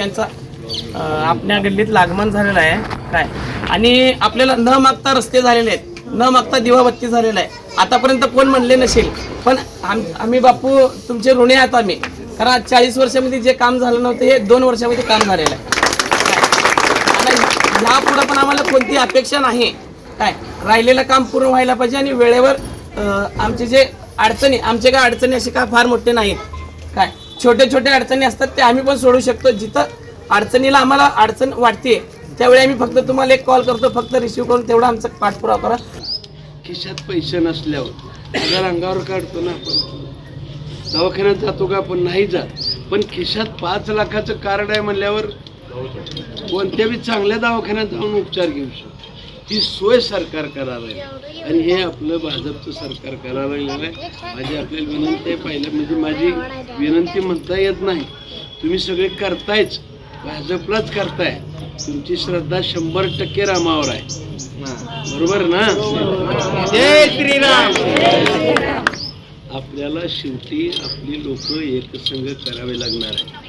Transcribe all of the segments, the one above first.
यांचा आपल्या गल्लीत लागमन झालेला आहे. काय? आणि आपल्याला न मागता रस्ते झालेले आहेत. न मागता दिवाबत्ती झालेला आहे. आतापर्यंत कोण म्हणले नसेल. पण आम आम्ही बापू तुमचे ऋणी आहात आम्ही. कारण आज चाळीस वर्षामध्ये जे काम झालं नव्हतं हे दोन वर्षामध्ये काम झालेलं आहे. आणि यापुढं पण आम्हाला कोणती अपेक्षा नाही. काय? राहिलेलं काम पूर्ण व्हायला पाहिजे आणि वेळेवर आमचे जे अडचणी आमचे काय अडचणी असे काय फार मोठे नाहीत. काय? छोट्या छोट्या अडचणी असतात ते आम्ही पण सोडू शकतो. जिथं अडचणीला आम्हाला अडचण वाटते त्यावेळी आम्ही फक्त तुम्हाला एक कॉल करतो फक्त रिसिव्ह करून तेवढा आमचा पाठपुरावा करा. खिशात पैसे नसल्यावर जर अंगावर काढतो ना आपण. दवाखान्यात जातो का आपण? नाही जात. पण खिशात पाच लाखाचं कार्ड आहे म्हणल्यावर कोणत्या बी चांगल्या दवाखान्यात जाऊन उपचार घेऊ शकतो. ही सोय सरकार करायला आणि हे आपलं भाजपचं सरकार करायला लागलेलं आहे माझी आपल्याला विनंती आहे पहिलं म्हणजे माझी विनंती म्हणता येत नाही. तुम्ही सगळे करतायच. भाजपलाच करताय. तुमची श्रद्धा शंभर टक्के रामावर आहे. बरोबर ना? जय श्रीराम! आपल्याला शेवटी आपली लोक एकसंग करावे लागणार आहे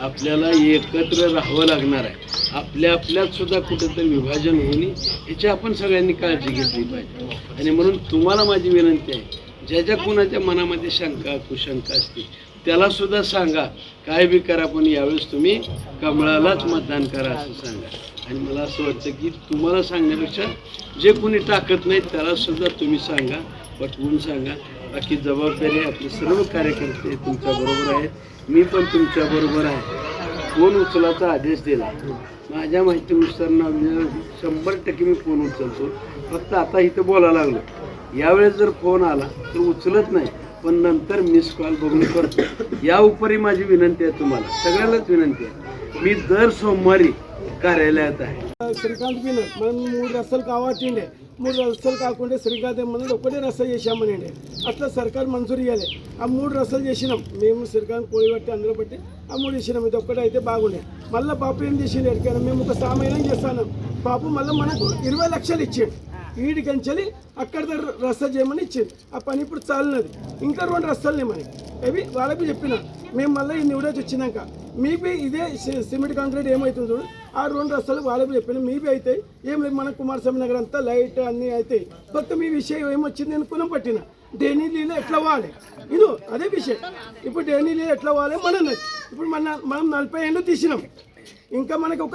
आपल्याला एकत्र राहावं लागणार आहे. आपल्या आपल्यात सुद्धा कुठेतरी विभाजन होणे याची आपण सगळ्यांनी काळजी घेतली पाहिजे. आणि म्हणून तुम्हाला माझी विनंती आहे ज्या ज्या कुणाच्या मनामध्ये शंका कुशंका असतील त्याला सुद्धा सांगा. काय बी करा पण यावेळेस तुम्ही कमळालाच मतदान करा असं सांगा. आणि मला असं वाटतं की तुम्हाला सांगण्यापेक्षा जे कोणी टाकत नाही त्याला सुद्धा तुम्ही सांगा पटवून सांगा. बाकी जबाबदारी आपले सर्व कार्यकर्ते तुमच्याबरोबर आहेत. मी पण तुमच्याबरोबर आहे. फोन उचलाचा आदेश दिला. माझ्या माहितीनुसार ना शंभर टक्के मी फोन उचलतो. फक्त आता इथं बोलायला लागलो. यावेळेस जर फोन आला तर उचलत नाही. पण नंतर मिस कॉल बघून करतो. या उपरी माझी विनंती आहे तुम्हाला. सगळ्यालाच विनंती आहे. मी दर सोमवारी कार्यालयात आहे. श्रीकांत मूळ रसल गावातील మూడు రస్తలు కాకుండా శ్రీకాంత్ ఏమన్నది ఒకటే చేశామని చేశామనండి అట్లా సర్కార్ మంజూరు ఇవ్వాలి ఆ మూడు రస్తలు చేసినాం. మేము శ్రీకాంత్ కోడి బట్టి అందరూ బట్టి ఆ మూడు చేసినాం. ఇది ఒక్కటే అయితే బాగుండే. మళ్ళీ పాప ఏం చేసింది ఎక్కడికైనా? మేము ఒక సామాన్యం చేస్తాను పాప మళ్ళీ మనకు ఇరవై లక్షలు ఇచ్చిండు. ఈడికంచెలి అక్కడ దగ్గర చేయమని ఇచ్చింది ఆ పని ఇప్పుడు చాలినది. ఇంకా రెండు రస్తాలు మనకి అవి వాళ్ళకి చెప్పిన. మేము మళ్ళీ ఈ నివిడేసి వచ్చినాక మీపీ ఇదే సి- సిమెంట్ కాంక్రీట్ ఏమవుతుంది చూడు? ఆ రెండు రస్తాలు వాళ్ళకి చెప్పిన మీపై అవుతాయి ఏం లేదు మన కుమారస్వామి నగర్ అంతా లైట్ అన్నీ అవుతాయి కొత్త మీ విషయం ఏమొచ్చింది నేను కులం పట్టిన. డైలీ నీళ్ళు ఎట్లా వాడాలి ఇది అదే విషయం. ఇప్పుడు డైలీ నీళ్ళు ఎట్లా వాడాలి మన ఇప్పుడు మన మనం నలభై ఏళ్ళు తీసినాం. ఇంకా మనకు ఒక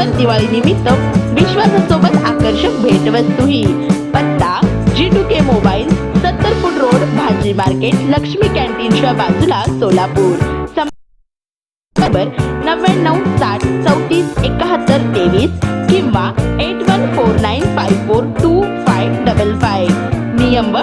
प्रत्येक दिवाळी निमित्त विश्वासासोबत आकर्षक भेटवस्तूही. पत्ता जी टू के मोबाईल सत्तर फूट रोड भाजी मार्केट लक्ष्मी कॅन्टीनच्या बाजूला सोलापूर. नंबर नव्याण्णव साठ चौतीस एकाहत्तर तेवीस किंवा eight one four nine five four two five double five नियम व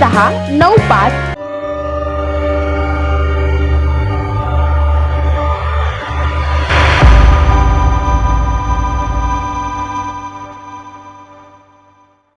सहा नऊ पाच